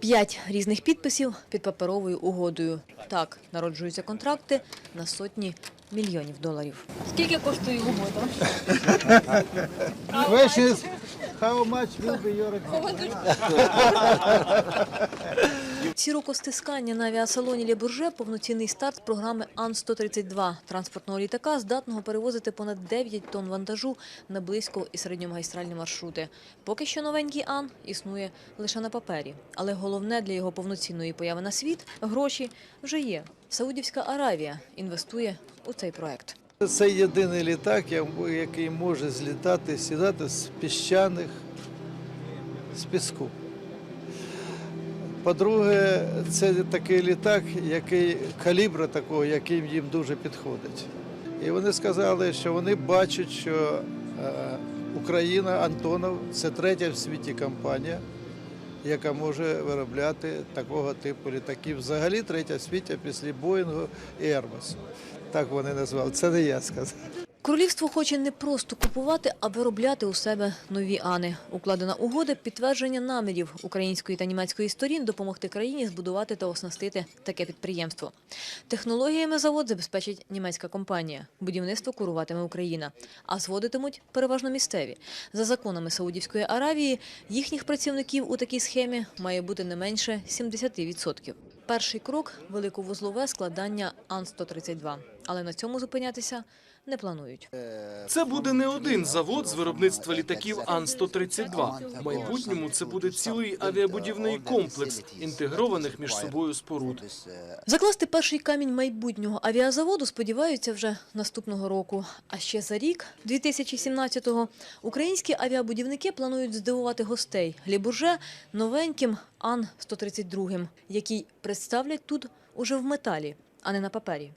П'ять різних підписів під паперовою угодою. Так народжуються контракти на сотні мільйонів доларів. Скільки коштує угода? How much will be your Сірокостискання на авіасалоні Ле Бурже – повноцінний старт програми Ан-132 – транспортного літака, здатного перевозити понад 9 тонн вантажу на близько і середньомагістральні маршрути. Поки що новенький Ан існує лише на папері. Але головне для його повноцінної появи на світ – гроші вже є. Саудівська Аравія інвестує у цей проект. Це єдиний літак, який може злітати, сідати з піщаних, з піску. По-друге, це такий літак, який калібра такого, який їм дуже підходить. І вони сказали, що вони бачать, що е, Україна, Антонов це третя в світі компанія, яка може виробляти такого типу літаків. Взагалі третя в світі після Боїнгу і Airbus. Так вони назвали. Це не я сказав. Королівство хоче не просто купувати, а виробляти у себе нові ани. Укладена угода – підтвердження намірів української та німецької сторін допомогти країні збудувати та оснастити таке підприємство. Технологіями завод забезпечить німецька компанія. Будівництво куруватиме Україна. А зводитимуть переважно місцеві. За законами Саудівської Аравії, їхніх працівників у такій схемі має бути не менше 70%. Перший крок – великовузлове складання Ан-132. Але на цьому зупинятися не планують. Це буде не один завод з виробництва літаків Ан-132. В майбутньому це буде цілий авіабудівний комплекс інтегрованих між собою споруд. Закласти перший камінь майбутнього авіазаводу сподіваються вже наступного року. А ще за рік, 2017-го, українські авіабудівники планують здивувати гостей Лібурже новеньким Ан-132, який представлять тут уже в металі, а не на папері.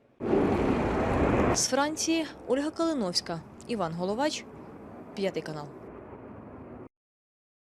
З Франції Ольга Калиновська, Іван Головач, п'ятий канал.